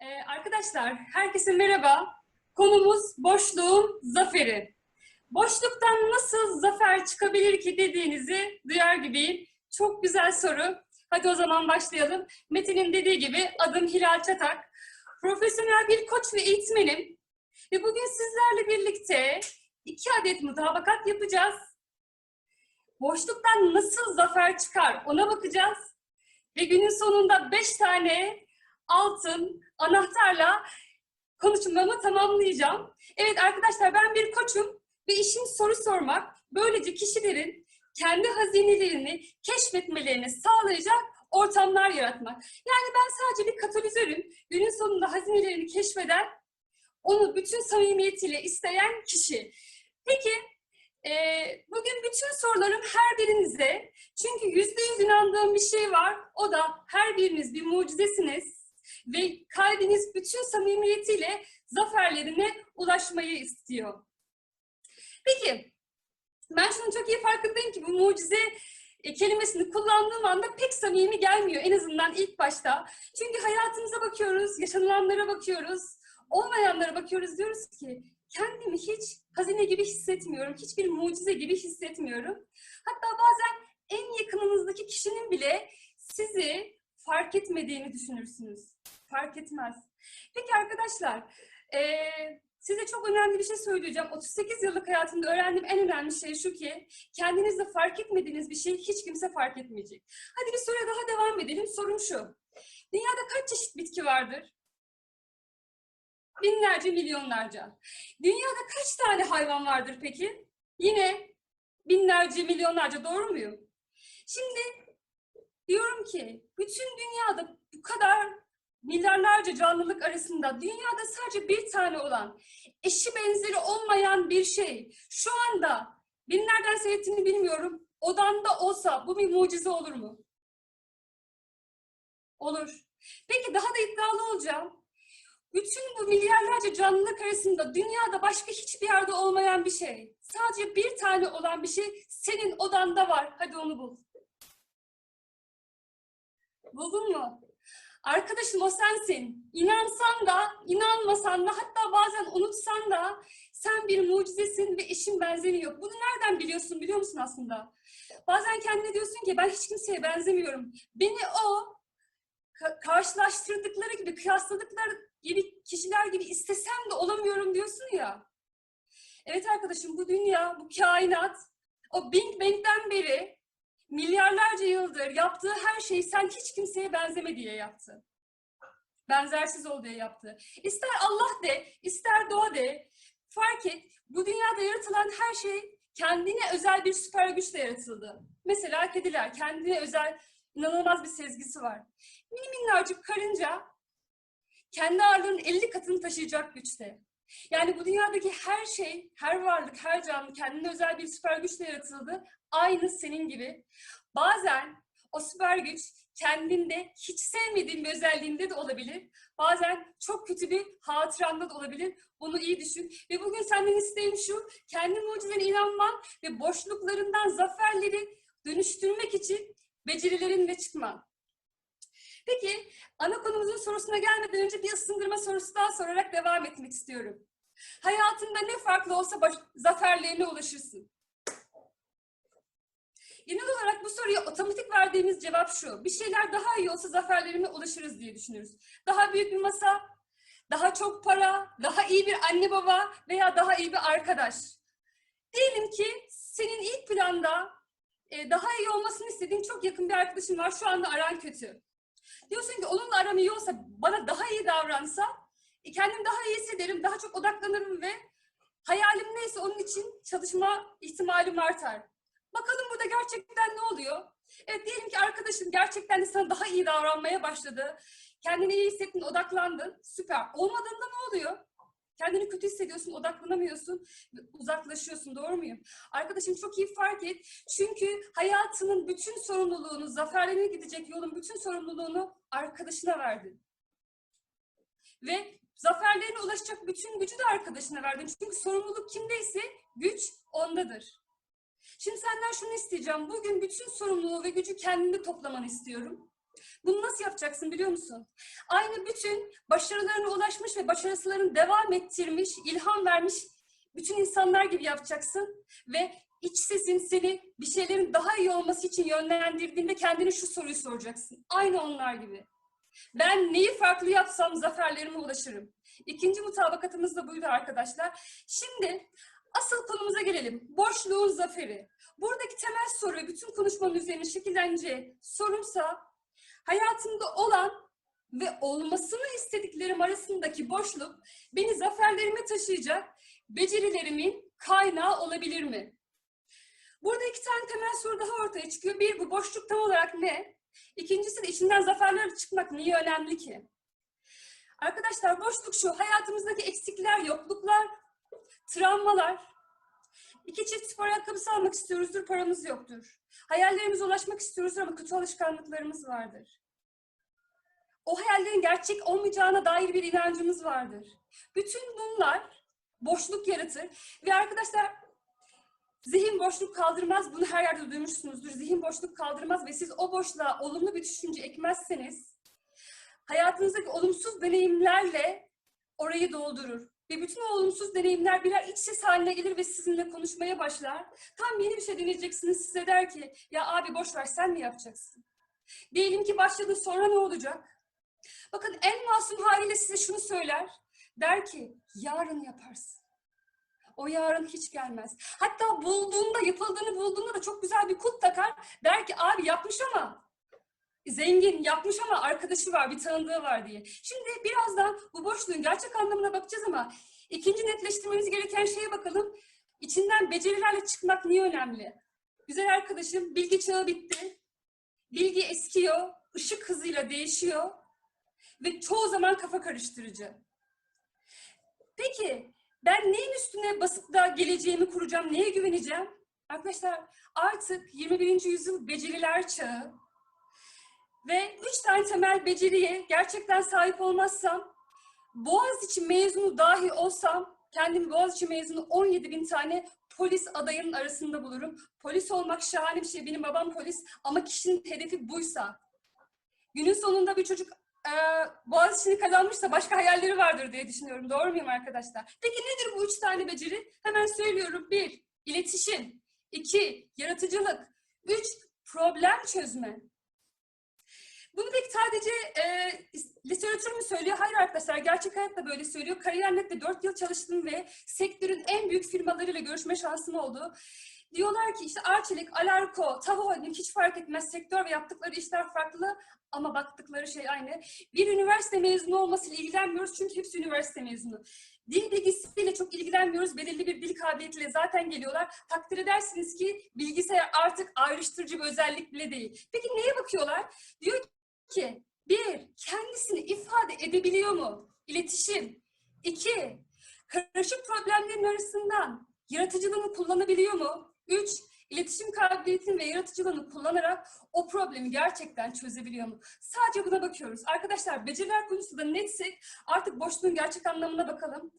Ee, arkadaşlar, herkese merhaba. Konumuz boşluğun zaferi. Boşluktan nasıl zafer çıkabilir ki dediğinizi duyar gibiyim. Çok güzel soru. Hadi o zaman başlayalım. Metin'in dediği gibi adım Hilal Çatak. Profesyonel bir koç ve eğitmenim. Ve bugün sizlerle birlikte iki adet mutabakat yapacağız. Boşluktan nasıl zafer çıkar ona bakacağız. Ve günün sonunda beş tane altın anahtarla konuşmamı tamamlayacağım. Evet arkadaşlar ben bir koçum ve işim soru sormak. Böylece kişilerin kendi hazinelerini keşfetmelerini sağlayacak ortamlar yaratmak. Yani ben sadece bir katalizörüm. Günün sonunda hazinelerini keşfeden, onu bütün samimiyetiyle isteyen kişi. Peki, bugün bütün sorularım her birinize. Çünkü yüzde yüz inandığım bir şey var. O da her biriniz bir mucizesiniz ve kalbiniz bütün samimiyetiyle zaferlerine ulaşmayı istiyor. Peki, ben şunu çok iyi farkındayım ki bu mucize e, kelimesini kullandığım anda pek samimi gelmiyor en azından ilk başta. Çünkü hayatımıza bakıyoruz, yaşanılanlara bakıyoruz, olmayanlara bakıyoruz diyoruz ki kendimi hiç hazine gibi hissetmiyorum, hiçbir mucize gibi hissetmiyorum. Hatta bazen en yakınınızdaki kişinin bile sizi fark etmediğini düşünürsünüz. Fark etmez. Peki arkadaşlar, eee Size çok önemli bir şey söyleyeceğim. 38 yıllık hayatımda öğrendiğim en önemli şey şu ki, kendinizde fark etmediğiniz bir şey hiç kimse fark etmeyecek. Hadi bir soruya daha devam edelim. Sorum şu. Dünyada kaç çeşit bitki vardır? Binlerce, milyonlarca. Dünyada kaç tane hayvan vardır peki? Yine binlerce, milyonlarca. Doğru muyum? Şimdi diyorum ki, bütün dünyada bu kadar milyarlarca canlılık arasında dünyada sadece bir tane olan, eşi benzeri olmayan bir şey şu anda beni nereden seyrettiğini bilmiyorum. Odanda olsa bu bir mucize olur mu? Olur. Peki daha da iddialı olacağım. Bütün bu milyarlarca canlılık arasında dünyada başka hiçbir yerde olmayan bir şey. Sadece bir tane olan bir şey senin odanda var. Hadi onu bul. Buldun mu? Arkadaşım o sensin. İnansan da, inanmasan da, hatta bazen unutsan da sen bir mucizesin ve eşin benzeri yok. Bunu nereden biliyorsun biliyor musun aslında? Bazen kendine diyorsun ki ben hiç kimseye benzemiyorum. Beni o ka- karşılaştırdıkları gibi, kıyasladıkları gibi kişiler gibi istesem de olamıyorum diyorsun ya. Evet arkadaşım bu dünya, bu kainat o Big Bang'den beri milyarlarca yıldır yaptığı her şeyi sen hiç kimseye benzeme diye yaptı. Benzersiz ol diye yaptı. İster Allah de, ister doğa de, fark et, bu dünyada yaratılan her şey kendine özel bir süper güçle yaratıldı. Mesela kediler, kendine özel inanılmaz bir sezgisi var. Mini minnacık karınca, kendi ağırlığının 50 katını taşıyacak güçte. Yani bu dünyadaki her şey, her varlık, her canlı kendine özel bir süper güçle yaratıldı. Aynı senin gibi. Bazen o süper güç kendinde hiç sevmediğin bir özelliğinde de olabilir. Bazen çok kötü bir hatıranda da olabilir. Bunu iyi düşün. Ve bugün senden isteğim şu, kendi mucizene inanman ve boşluklarından zaferleri dönüştürmek için becerilerinle çıkman. Peki, ana konumuzun sorusuna gelmeden önce bir ısındırma sorusu daha sorarak devam etmek istiyorum. Hayatında ne farklı olsa baş- zaferlerine ulaşırsın. Genel olarak bu soruya otomatik verdiğimiz cevap şu. Bir şeyler daha iyi olsa zaferlerine ulaşırız diye düşünürüz. Daha büyük bir masa, daha çok para, daha iyi bir anne baba veya daha iyi bir arkadaş. Diyelim ki senin ilk planda e, daha iyi olmasını istediğin çok yakın bir arkadaşın var. Şu anda aran kötü. Diyorsun ki onunla aram iyi olsa, bana daha iyi davransa e, kendim daha iyi hissederim, daha çok odaklanırım ve hayalim neyse onun için çalışma ihtimalim artar. Bakalım burada gerçekten ne oluyor? Evet diyelim ki arkadaşın gerçekten de sana daha iyi davranmaya başladı. Kendini iyi hissettin, odaklandın. Süper. Olmadığında ne oluyor? Kendini kötü hissediyorsun, odaklanamıyorsun, uzaklaşıyorsun. Doğru muyum? Arkadaşım çok iyi fark et. Çünkü hayatının bütün sorumluluğunu, zaferlerine gidecek yolun bütün sorumluluğunu arkadaşına verdin. Ve zaferlerine ulaşacak bütün gücü de arkadaşına verdin. Çünkü sorumluluk kimdeyse güç ondadır. Şimdi senden şunu isteyeceğim. Bugün bütün sorumluluğu ve gücü kendinde toplamanı istiyorum. Bunu nasıl yapacaksın biliyor musun? Aynı bütün başarılarına ulaşmış ve başarısızlarını devam ettirmiş, ilham vermiş bütün insanlar gibi yapacaksın. Ve iç sesin seni bir şeylerin daha iyi olması için yönlendirdiğinde kendine şu soruyu soracaksın. Aynı onlar gibi. Ben neyi farklı yapsam zaferlerime ulaşırım. İkinci mutabakatımız da buydu arkadaşlar. Şimdi asıl konumuza gelelim. Boşluğun zaferi. Buradaki temel soru bütün konuşmanın üzerine şekilleneceği sorumsa hayatımda olan ve olmasını istediklerim arasındaki boşluk beni zaferlerime taşıyacak becerilerimin kaynağı olabilir mi? Burada iki tane temel soru daha ortaya çıkıyor. Bir, bu boşluk tam olarak ne? İkincisi de içinden zaferler çıkmak niye önemli ki? Arkadaşlar boşluk şu, hayatımızdaki eksikler, yokluklar, travmalar. İki çift spor ayakkabısı almak istiyoruzdur, paramız yoktur. Hayallerimize ulaşmak istiyoruzdur ama kötü alışkanlıklarımız vardır. O hayallerin gerçek olmayacağına dair bir inancımız vardır. Bütün bunlar boşluk yaratır. Ve arkadaşlar zihin boşluk kaldırmaz. Bunu her yerde duymuşsunuzdur. Zihin boşluk kaldırmaz ve siz o boşluğa olumlu bir düşünce ekmezseniz hayatınızdaki olumsuz deneyimlerle orayı doldurur. Ve bütün o olumsuz deneyimler birer iç ses haline gelir ve sizinle konuşmaya başlar. Tam yeni bir şey deneyeceksiniz size der ki ya abi boş ver sen mi yapacaksın? Diyelim ki başladı sonra ne olacak? Bakın en masum haliyle size şunu söyler. Der ki yarın yaparsın. O yarın hiç gelmez. Hatta bulduğunda, yapıldığını bulduğunda da çok güzel bir kut takar. Der ki abi yapmış ama zengin, yapmış ama arkadaşı var, bir tanıdığı var diye. Şimdi birazdan bu boşluğun gerçek anlamına bakacağız ama ikinci netleştirmemiz gereken şeye bakalım. İçinden becerilerle çıkmak niye önemli? Güzel arkadaşım, bilgi çağı bitti. Bilgi eskiyor, ışık hızıyla değişiyor ve çoğu zaman kafa karıştırıcı. Peki ben neyin üstüne basıp da geleceğimi kuracağım, neye güveneceğim? Arkadaşlar artık 21. yüzyıl beceriler çağı ve üç tane temel beceriye gerçekten sahip olmazsam, Boğaziçi mezunu dahi olsam, kendimi Boğaziçi mezunu 17 bin tane polis adayının arasında bulurum. Polis olmak şahane bir şey, benim babam polis ama kişinin hedefi buysa, günün sonunda bir çocuk e, Boğaziçi'ni kazanmışsa başka hayalleri vardır diye düşünüyorum. Doğru muyum arkadaşlar? Peki nedir bu üç tane beceri? Hemen söylüyorum. Bir, iletişim. iki yaratıcılık. Üç, problem çözme. Bunu pek sadece e, literatür mü söylüyor? Hayır arkadaşlar, gerçek hayatta böyle söylüyor. Kariyernet'te 4 yıl çalıştım ve sektörün en büyük firmalarıyla görüşme şansım oldu. Diyorlar ki işte Arçelik, Alarko, Tava Holding hiç fark etmez. Sektör ve yaptıkları işler farklı ama baktıkları şey aynı. Bir üniversite mezunu olmasıyla ilgilenmiyoruz çünkü hepsi üniversite mezunu. Dil bilgisiyle çok ilgilenmiyoruz. Belirli bir dil kabiliyetiyle zaten geliyorlar. Takdir edersiniz ki bilgisayar artık ayrıştırıcı bir özellik bile değil. Peki neye bakıyorlar? Diyor ki bir, kendisini ifade edebiliyor mu? İletişim. İki, karışık problemlerin arasından yaratıcılığını kullanabiliyor mu? Üç, iletişim kabiliyetini ve yaratıcılığını kullanarak o problemi gerçekten çözebiliyor mu? Sadece buna bakıyoruz. Arkadaşlar beceriler konusunda netsek artık boşluğun gerçek anlamına bakalım.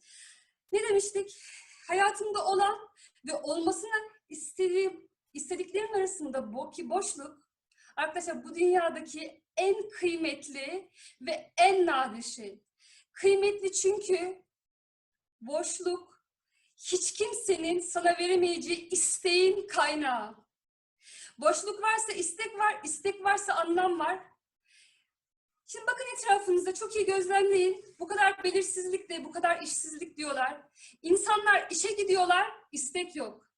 Ne demiştik? Hayatımda olan ve olmasını istediğim, istediklerim arasında ki boşluk Arkadaşlar bu dünyadaki en kıymetli ve en nadir şey. Kıymetli çünkü boşluk hiç kimsenin sana veremeyeceği isteğin kaynağı. Boşluk varsa istek var, istek varsa anlam var. Şimdi bakın etrafınıza çok iyi gözlemleyin. Bu kadar belirsizlik de, bu kadar işsizlik diyorlar. İnsanlar işe gidiyorlar, istek yok.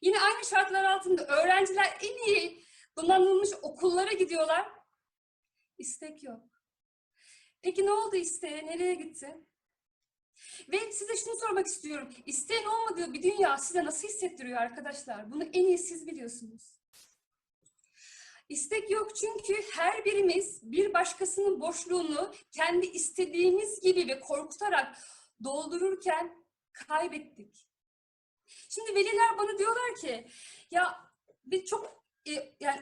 Yine aynı şartlar altında öğrenciler en iyi donanılmış okullara gidiyorlar. İstek yok. Peki ne oldu isteğe? Nereye gitti? Ve size şunu sormak istiyorum. İsteğin olmadığı bir dünya size nasıl hissettiriyor arkadaşlar? Bunu en iyi siz biliyorsunuz. İstek yok çünkü her birimiz bir başkasının boşluğunu kendi istediğimiz gibi ve korkutarak doldururken kaybettik. Şimdi veliler bana diyorlar ki ya ve çok yani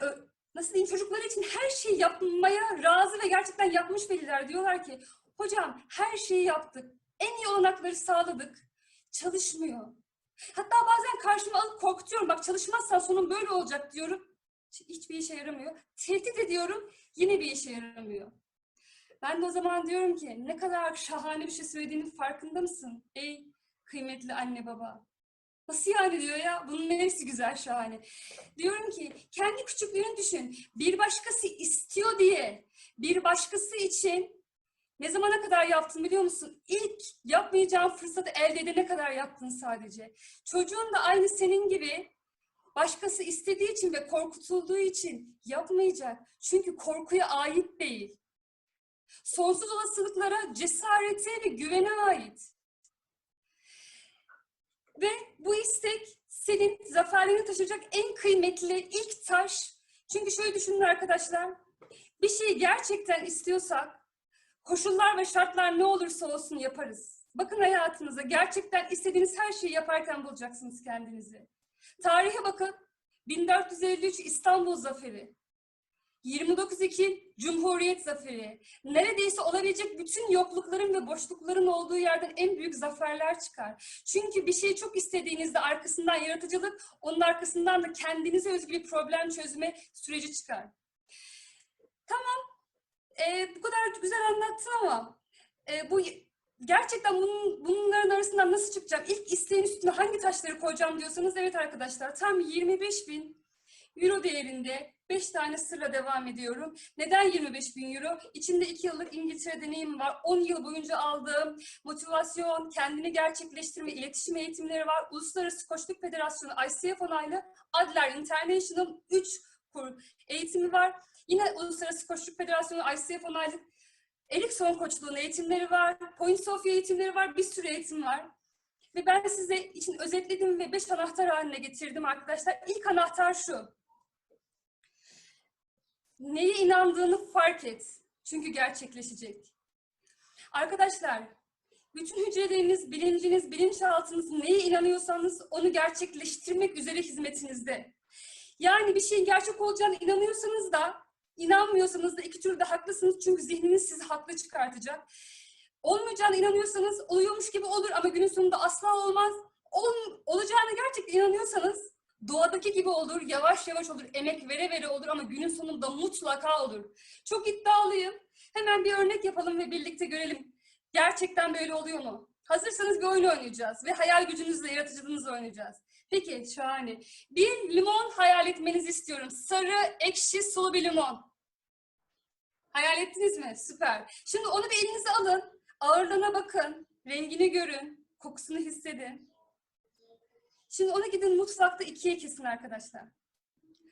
nasıl diyeyim çocukları için her şeyi yapmaya razı ve gerçekten yapmış veliler diyorlar ki hocam her şeyi yaptık. En iyi olanakları sağladık. Çalışmıyor. Hatta bazen karşıma alıp korkutuyorum. Bak çalışmazsan sonun böyle olacak diyorum. Hiçbir işe yaramıyor. Tehdit ediyorum. Yine bir işe yaramıyor. Ben de o zaman diyorum ki ne kadar şahane bir şey söylediğinin farkında mısın? Ey kıymetli anne baba. Nasıl yani diyor ya? Bunun neresi güzel şahane. Diyorum ki kendi küçüklüğünü düşün. Bir başkası istiyor diye bir başkası için ne zamana kadar yaptın biliyor musun? İlk yapmayacağın fırsatı elde edene kadar yaptın sadece. Çocuğun da aynı senin gibi başkası istediği için ve korkutulduğu için yapmayacak. Çünkü korkuya ait değil. Sonsuz olasılıklara, cesarete ve güvene ait. Ve bu istek senin zaferlerini taşıyacak en kıymetli ilk taş. Çünkü şöyle düşünün arkadaşlar. Bir şeyi gerçekten istiyorsak koşullar ve şartlar ne olursa olsun yaparız. Bakın hayatınıza gerçekten istediğiniz her şeyi yaparken bulacaksınız kendinizi. Tarihe bakın. 1453 İstanbul Zaferi. 29 Ekim Cumhuriyet Zaferi. Neredeyse olabilecek bütün yoklukların ve boşlukların olduğu yerden en büyük zaferler çıkar. Çünkü bir şeyi çok istediğinizde arkasından yaratıcılık, onun arkasından da kendinize özgü bir problem çözme süreci çıkar. Tamam, ee, bu kadar güzel anlattın ama e, bu gerçekten bunun, bunların arasından nasıl çıkacağım? İlk isteğin üstüne hangi taşları koyacağım diyorsanız evet arkadaşlar tam 25 bin euro değerinde 5 tane sırla devam ediyorum. Neden 25 bin euro? İçinde 2 yıllık İngiltere deneyim var. 10 yıl boyunca aldığım motivasyon, kendini gerçekleştirme, iletişim eğitimleri var. Uluslararası Koçluk Federasyonu ICF onaylı Adler International 3 kur eğitimi var. Yine Uluslararası Koçluk Federasyonu ICF onaylı Erikson koçluğunun eğitimleri var. Point Sofia eğitimleri var. Bir sürü eğitim var. Ve ben size için özetledim ve beş anahtar haline getirdim arkadaşlar. İlk anahtar şu. Neye inandığını fark et. Çünkü gerçekleşecek. Arkadaşlar, bütün hücreleriniz, bilinciniz, bilinçaltınız neye inanıyorsanız onu gerçekleştirmek üzere hizmetinizde. Yani bir şeyin gerçek olacağına inanıyorsanız da, inanmıyorsanız da iki türlü de haklısınız çünkü zihniniz sizi haklı çıkartacak. Olmayacağına inanıyorsanız oluyormuş gibi olur ama günün sonunda asla olmaz. Ol, olacağına gerçekten inanıyorsanız doğadaki gibi olur, yavaş yavaş olur, emek vere vere olur ama günün sonunda mutlaka olur. Çok iddialıyım. Hemen bir örnek yapalım ve birlikte görelim. Gerçekten böyle oluyor mu? Hazırsanız bir oyun oynayacağız ve hayal gücünüzle, yaratıcılığınızla oynayacağız. Peki, şahane. Bir limon hayal etmenizi istiyorum. Sarı, ekşi, sulu bir limon. Hayal ettiniz mi? Süper. Şimdi onu bir elinize alın. Ağırlığına bakın. Rengini görün. Kokusunu hissedin. Şimdi ona gidin mutfakta ikiye kesin arkadaşlar.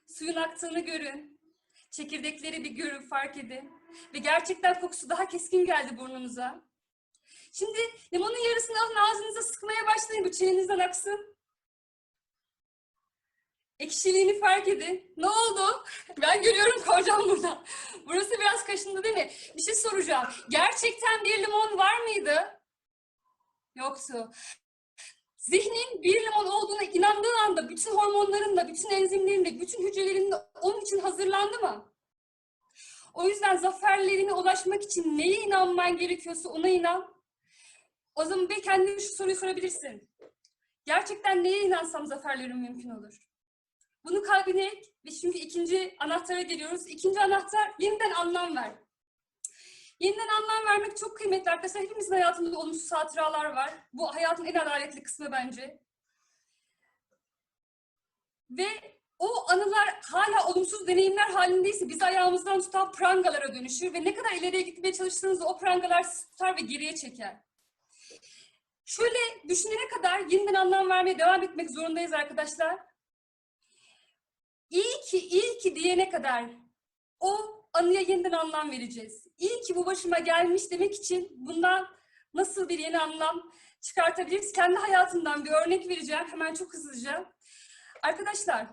Suyun aktığını görün. Çekirdekleri bir görün, fark edin. Ve gerçekten kokusu daha keskin geldi burnunuza. Şimdi limonun yarısını alın ağzınıza sıkmaya başlayın. Bu çenenizden aksın. Ekşiliğini fark edin. Ne oldu? Ben görüyorum kocam burada. Burası biraz kaşındı değil mi? Bir şey soracağım. Gerçekten bir limon var mıydı? Yoktu. Zihnin bir limon olduğuna inandığı anda bütün hormonlarınla, bütün enzimlerinle, bütün hücrelerinle onun için hazırlandı mı? O yüzden zaferlerine ulaşmak için neye inanman gerekiyorsa ona inan. O zaman bir kendine şu soruyu sorabilirsin. Gerçekten neye inansam zaferlerim mümkün olur? Bunu kalbine ek ve şimdi ikinci anahtara geliyoruz. İkinci anahtar yeniden anlam ver. Yeniden anlam vermek çok kıymetli arkadaşlar. Hepimizin hayatında olumsuz hatıralar var. Bu hayatın en adaletli kısmı bence. Ve o anılar hala olumsuz deneyimler halindeyse bizi ayağımızdan tutan prangalara dönüşür ve ne kadar ileriye gitmeye çalıştığınızda o prangalar sizi tutar ve geriye çeker. Şöyle düşünene kadar yeniden anlam vermeye devam etmek zorundayız arkadaşlar. İyi ki, iyi ki diyene kadar o anıya yeniden anlam vereceğiz. İyi ki bu başıma gelmiş demek için bundan nasıl bir yeni anlam çıkartabiliriz? Kendi hayatımdan bir örnek vereceğim hemen çok hızlıca. Arkadaşlar,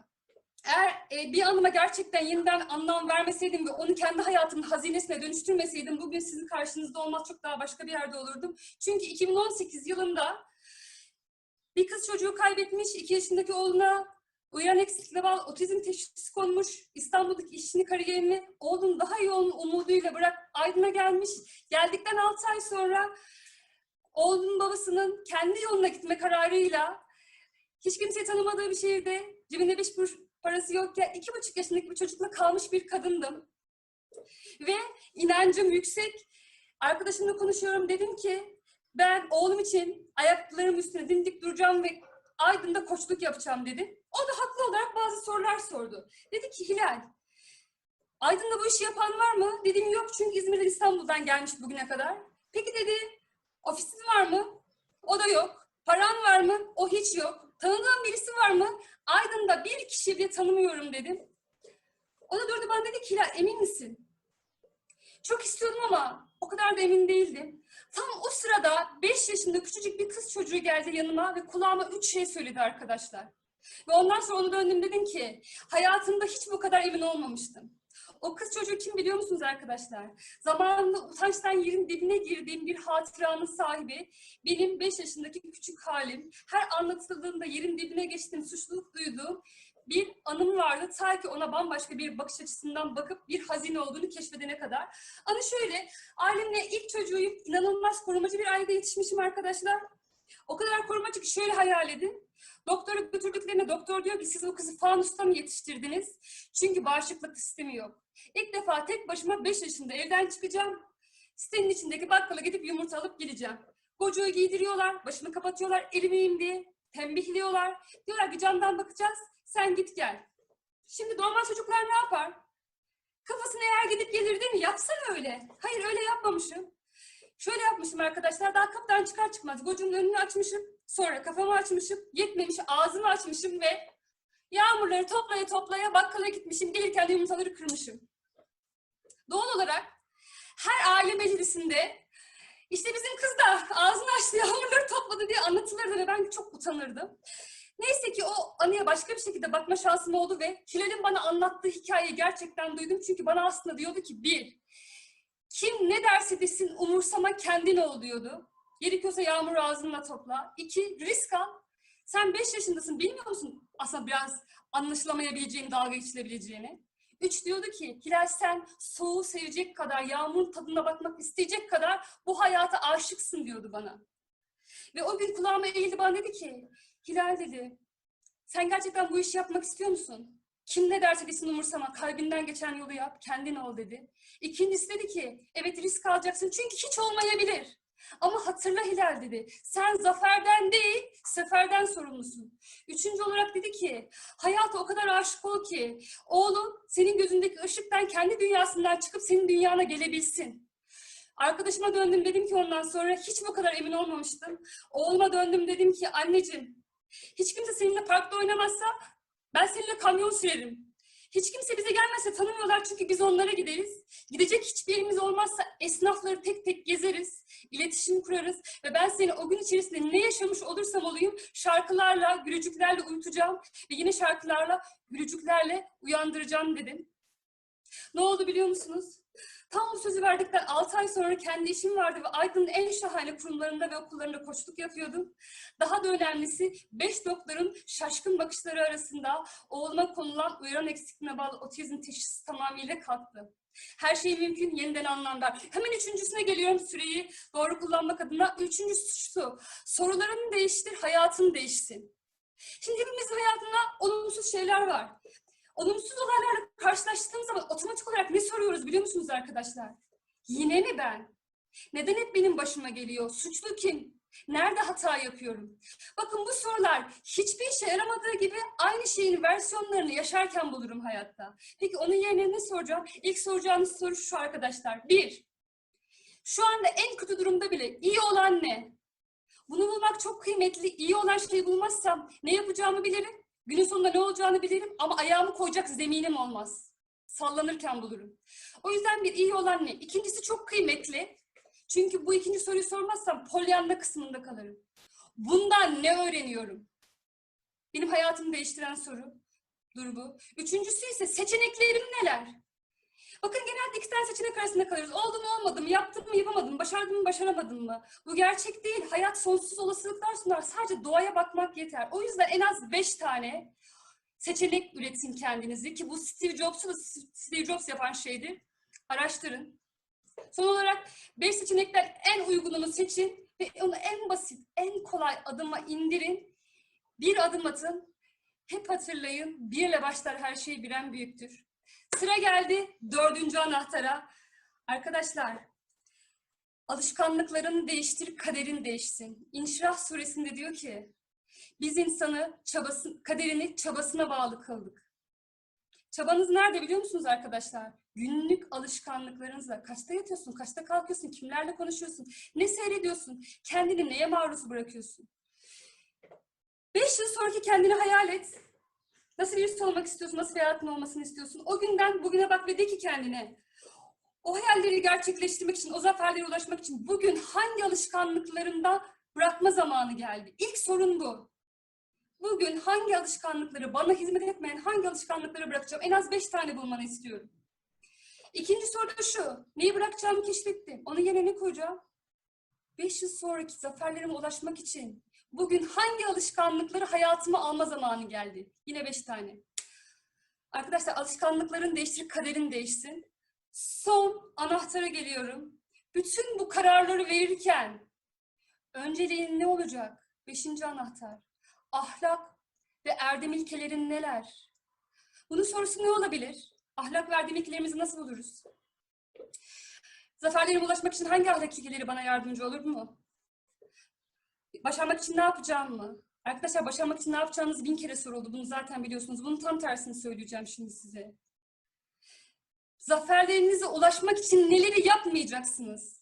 eğer e, bir anıma gerçekten yeniden anlam vermeseydim ve onu kendi hayatımın hazinesine dönüştürmeseydim bugün sizin karşınızda olmaz çok daha başka bir yerde olurdum. Çünkü 2018 yılında bir kız çocuğu kaybetmiş, 2 yaşındaki oğluna Uyan eksikliğe bağlı otizm teşhisi konmuş. İstanbul'daki işini, kariyerini oğlum daha iyi olma umuduyla bırak Aydın'a gelmiş. Geldikten 6 ay sonra oğlunun babasının kendi yoluna gitme kararıyla hiç kimseyi tanımadığı bir şehirde cebinde beş kuruş parası yokken iki buçuk yaşındaki bir çocukla kalmış bir kadındım. Ve inancım yüksek. Arkadaşımla konuşuyorum dedim ki ben oğlum için ayaklarım üstüne dimdik duracağım ve Aydın'da koçluk yapacağım dedim. O da haklı olarak bazı sorular sordu. Dedi ki Hilal, Aydın'da bu işi yapan var mı? Dedim yok çünkü İzmir'den İstanbul'dan gelmiş bugüne kadar. Peki dedi, ofisin var mı? O da yok. Paran var mı? O hiç yok. Tanıdığın birisi var mı? Aydın'da bir kişi bile tanımıyorum dedim. O da durdu bana dedi ki Hilal emin misin? Çok istiyordum ama o kadar da emin değildim. Tam o sırada 5 yaşında küçücük bir kız çocuğu geldi yanıma ve kulağıma üç şey söyledi arkadaşlar. Ve ondan sonra onu döndüm dedim ki hayatımda hiç bu kadar emin olmamıştım. O kız çocuğu kim biliyor musunuz arkadaşlar? Zamanında utançtan yerin dibine girdiğim bir hatıranın sahibi, benim 5 yaşındaki küçük halim, her anlatıldığında yerin dibine geçtiğim, suçluluk duyduğum bir anım vardı. Ta ki ona bambaşka bir bakış açısından bakıp bir hazine olduğunu keşfedene kadar. Anı şöyle, ailemle ilk çocuğuyum, inanılmaz korumacı bir ailede yetişmişim arkadaşlar. O kadar korumacı ki şöyle hayal edin. Doktora götürdüklerinde doktor diyor ki siz bu kızı fanusta mı yetiştirdiniz? Çünkü bağışıklık sistemi yok. İlk defa tek başıma 5 yaşında evden çıkacağım. Sitenin içindeki bakkala gidip yumurta alıp geleceğim. Gocuğu giydiriyorlar, başımı kapatıyorlar elimeyim diye. Tembihliyorlar. Diyorlar ki camdan bakacağız, sen git gel. Şimdi normal çocuklar ne yapar? Kafasına eğer gidip gelir değil mi? Yapsana öyle. Hayır öyle yapmamışım. Şöyle yapmışım arkadaşlar, daha kapıdan çıkar çıkmaz gocuğun önünü açmışım. Sonra kafamı açmışım, yetmemiş ağzımı açmışım ve yağmurları toplaya toplaya bakkala gitmişim. Gelirken de yumurtaları kırmışım. Doğal olarak her aile meclisinde işte bizim kız da ağzını açtı yağmurları topladı diye anlatılırdı ve ben çok utanırdım. Neyse ki o anıya başka bir şekilde bakma şansım oldu ve Hilal'in bana anlattığı hikayeyi gerçekten duydum. Çünkü bana aslında diyordu ki bir, kim ne derse desin umursama kendin ol diyordu. Gerekiyorsa yağmur ağzınla topla. İki, risk al. Sen beş yaşındasın bilmiyor musun aslında biraz anlaşılamayabileceğini, dalga geçilebileceğini. Üç diyordu ki Hilal sen soğuğu sevecek kadar, yağmurun tadına bakmak isteyecek kadar bu hayata aşıksın diyordu bana. Ve o gün kulağıma eğildi bana dedi ki Hilal dedi sen gerçekten bu işi yapmak istiyor musun? Kim ne derse desin umursama, kalbinden geçen yolu yap, kendin ol dedi. İkincisi dedi ki, evet risk alacaksın çünkü hiç olmayabilir. Ama hatırla Hilal dedi, sen zaferden değil, seferden sorumlusun. Üçüncü olarak dedi ki, hayata o kadar aşık ol ki, oğlum senin gözündeki ışıktan kendi dünyasından çıkıp senin dünyana gelebilsin. Arkadaşıma döndüm dedim ki ondan sonra hiç bu kadar emin olmamıştım. Oğluma döndüm dedim ki anneciğim, hiç kimse seninle parkta oynamazsa ben seninle kamyon sürerim. Hiç kimse bize gelmezse tanımıyorlar çünkü biz onlara gideriz. Gidecek hiçbir yerimiz olmazsa esnafları tek tek gezeriz, iletişim kurarız ve ben seni o gün içerisinde ne yaşamış olursam olayım şarkılarla, gülücüklerle uyutacağım ve yine şarkılarla, gülücüklerle uyandıracağım dedim. Ne oldu biliyor musunuz? Tam bu sözü verdikten 6 ay sonra kendi işim vardı ve Aydın'ın en şahane kurumlarında ve okullarında koçluk yapıyordum. Daha da önemlisi 5 doktorun şaşkın bakışları arasında oğluma konulan uyaran eksikliğine bağlı otizm teşhisi tamamıyla kalktı. Her şey mümkün yeniden anlamda. Hemen üçüncüsüne geliyorum süreyi doğru kullanmak adına. Üçüncüsü şu, sorularını değiştir, hayatın değişsin. Şimdi hepimizin hayatında olumsuz şeyler var. Olumsuz olaylarla karşılaştığımız zaman otomatik olarak ne soruyoruz biliyor musunuz arkadaşlar? Yine mi ben? Neden hep benim başıma geliyor? Suçlu kim? Nerede hata yapıyorum? Bakın bu sorular hiçbir işe yaramadığı gibi aynı şeyin versiyonlarını yaşarken bulurum hayatta. Peki onun yerine ne soracağım? İlk soracağınız soru şu arkadaşlar. Bir, şu anda en kötü durumda bile iyi olan ne? Bunu bulmak çok kıymetli. İyi olan şeyi bulmazsam ne yapacağımı bilirim. Günün sonunda ne olacağını bilirim ama ayağımı koyacak zeminim olmaz. Sallanırken bulurum. O yüzden bir iyi olan ne? İkincisi çok kıymetli. Çünkü bu ikinci soruyu sormazsam polyanla kısmında kalırım. Bundan ne öğreniyorum? Benim hayatımı değiştiren soru. Dur bu. Üçüncüsü ise seçeneklerim neler? Bakın genelde iki tane seçenek arasında kalırız. Oldu mu olmadı mı, yaptım mı yapamadım, başardım mı başaramadım mı? Bu gerçek değil. Hayat sonsuz olasılıklar sunar. Sadece doğaya bakmak yeter. O yüzden en az beş tane seçenek üretin kendinizi ki bu Steve Jobs'u da Steve Jobs yapan şeydir. Araştırın. Son olarak beş seçenekten en uygununu seçin ve onu en basit, en kolay adıma indirin Bir adım atın. Hep hatırlayın. Birle başlar her şey biren büyüktür. Sıra geldi dördüncü anahtara. Arkadaşlar, alışkanlıklarını değiştir, kaderin değişsin. İnşirah suresinde diyor ki, biz insanı çabası, kaderini çabasına bağlı kıldık. Çabanız nerede biliyor musunuz arkadaşlar? Günlük alışkanlıklarınızla. Kaçta yatıyorsun, kaçta kalkıyorsun, kimlerle konuşuyorsun, ne seyrediyorsun, kendini neye maruz bırakıyorsun? Beş yıl sonraki kendini hayal et. Nasıl birisi olmak istiyorsun, nasıl bir hayatın olmasını istiyorsun? O günden bugüne bak ve de ki kendine. O hayalleri gerçekleştirmek için, o zaferlere ulaşmak için bugün hangi alışkanlıklarında bırakma zamanı geldi? İlk sorun bu. Bugün hangi alışkanlıkları, bana hizmet etmeyen hangi alışkanlıkları bırakacağım? En az beş tane bulmanı istiyorum. İkinci soru da şu. Neyi bırakacağımı keşfettim. Onun yerine ne koyacağım? Beş yıl sonraki zaferlerime ulaşmak için bugün hangi alışkanlıkları hayatıma alma zamanı geldi? Yine beş tane. Arkadaşlar alışkanlıkların değiştir, kaderin değişsin. Son anahtara geliyorum. Bütün bu kararları verirken önceliğin ne olacak? Beşinci anahtar. Ahlak ve erdem ilkelerin neler? Bunun sorusu ne olabilir? Ahlak ve erdem ilkelerimizi nasıl buluruz? Zaferlerime ulaşmak için hangi ahlak ilkeleri bana yardımcı olur mu? Başarmak için ne yapacağım mı? Arkadaşlar başarmak için ne yapacağınız bin kere soruldu. Bunu zaten biliyorsunuz. Bunun tam tersini söyleyeceğim şimdi size. Zaferlerinize ulaşmak için neleri yapmayacaksınız?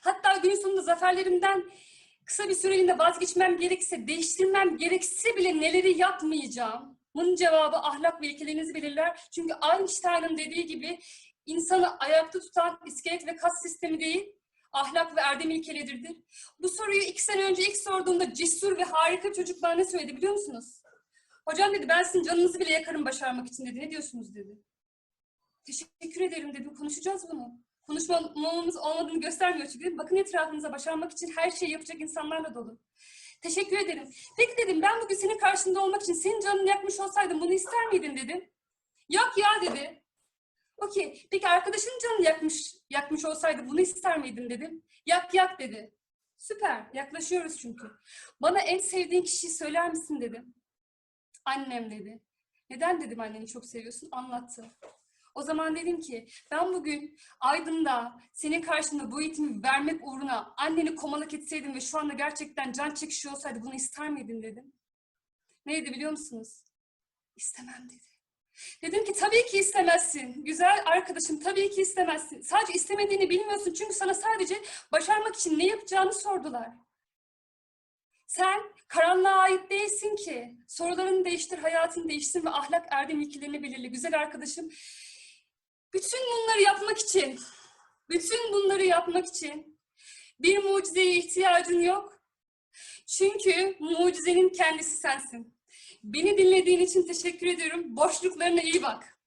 Hatta günün sonunda zaferlerimden kısa bir süreliğine vazgeçmem gerekse, değiştirmem gerekse bile neleri yapmayacağım? Bunun cevabı ahlak ve ilkelerinizi belirler. Çünkü Einstein'ın dediği gibi insanı ayakta tutan iskelet ve kas sistemi değil, ahlak ve erdem ilkeleridir. Bu soruyu iki sene önce ilk sorduğumda cesur ve harika çocuk bana ne söyledi biliyor musunuz? Hocam dedi ben sizin canınızı bile yakarım başarmak için dedi. Ne diyorsunuz dedi. Teşekkür ederim dedim. Konuşacağız bunu. Konuşmamamız olmadığını göstermiyor çünkü. Bakın etrafınıza başarmak için her şeyi yapacak insanlarla dolu. Teşekkür ederim. Peki dedim ben bugün senin karşında olmak için senin canını yakmış olsaydım bunu ister miydin dedim. Yok ya dedi. Okey. Peki arkadaşın canını yakmış, yakmış olsaydı bunu ister miydin dedim. Yak yak dedi. Süper. Yaklaşıyoruz çünkü. Bana en sevdiğin kişiyi söyler misin dedim. Annem dedi. Neden dedim anneni çok seviyorsun? Anlattı. O zaman dedim ki ben bugün Aydın'da senin karşında bu eğitimi vermek uğruna anneni komalık etseydim ve şu anda gerçekten can çekişiyor olsaydı bunu ister miydin dedim. Neydi biliyor musunuz? İstemem dedi. Dedim ki tabii ki istemezsin. Güzel arkadaşım tabii ki istemezsin. Sadece istemediğini bilmiyorsun çünkü sana sadece başarmak için ne yapacağını sordular. Sen karanlığa ait değilsin ki. Sorularını değiştir, hayatını değiştir ve ahlak erdem ilkelerini belirle. Güzel arkadaşım. Bütün bunları yapmak için, bütün bunları yapmak için bir mucizeye ihtiyacın yok. Çünkü mucizenin kendisi sensin. Beni dinlediğin için teşekkür ediyorum. Boşluklarına iyi bak.